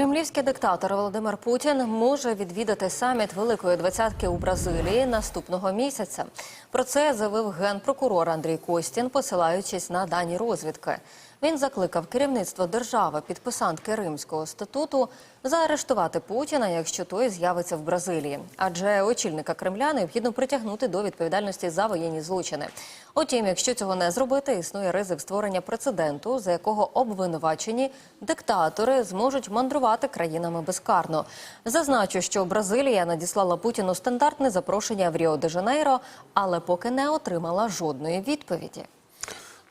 Кремлівський диктатор Володимир Путін може відвідати саміт Великої двадцятки у Бразилії наступного місяця. Про це заявив генпрокурор Андрій Костін, посилаючись на дані розвідки. Він закликав керівництво держави, підписантки Римського статуту, заарештувати Путіна, якщо той з'явиться в Бразилії. Адже очільника Кремля необхідно притягнути до відповідальності за воєнні злочини. Утім, якщо цього не зробити, існує ризик створення прецеденту, за якого обвинувачені диктатори зможуть мандрувати країнами безкарно. Зазначу, що Бразилія надіслала Путіну стандартне запрошення в Ріо де Жанейро, але поки не отримала жодної відповіді.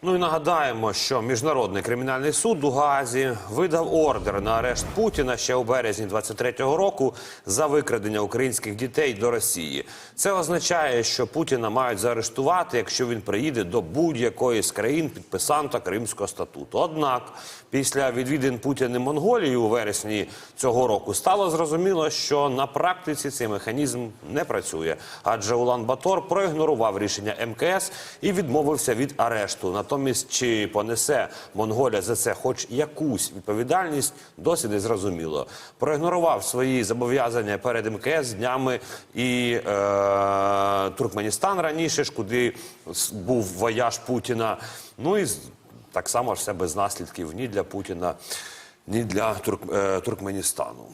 Ну і нагадаємо, що міжнародний кримінальний суд у Гаазі видав ордер на арешт Путіна ще у березні 23-го року за викрадення українських дітей до Росії. Це означає, що Путіна мають заарештувати, якщо він приїде до будь-якої з країн підписанта Кримського статуту. Однак, після відвідин Путіна Монголії у вересні цього року стало зрозуміло, що на практиці цей механізм не працює, адже Улан Батор проігнорував рішення МКС і відмовився від арешту. Натомість, чи понесе Монголія за це хоч якусь відповідальність, досі не зрозуміло. Проігнорував свої зобов'язання перед МКС днями і е, Туркменістан раніше ж, куди був вояж Путіна. Ну і так само ж все без наслідків ні для Путіна, ні для Турк, е, Туркменістану.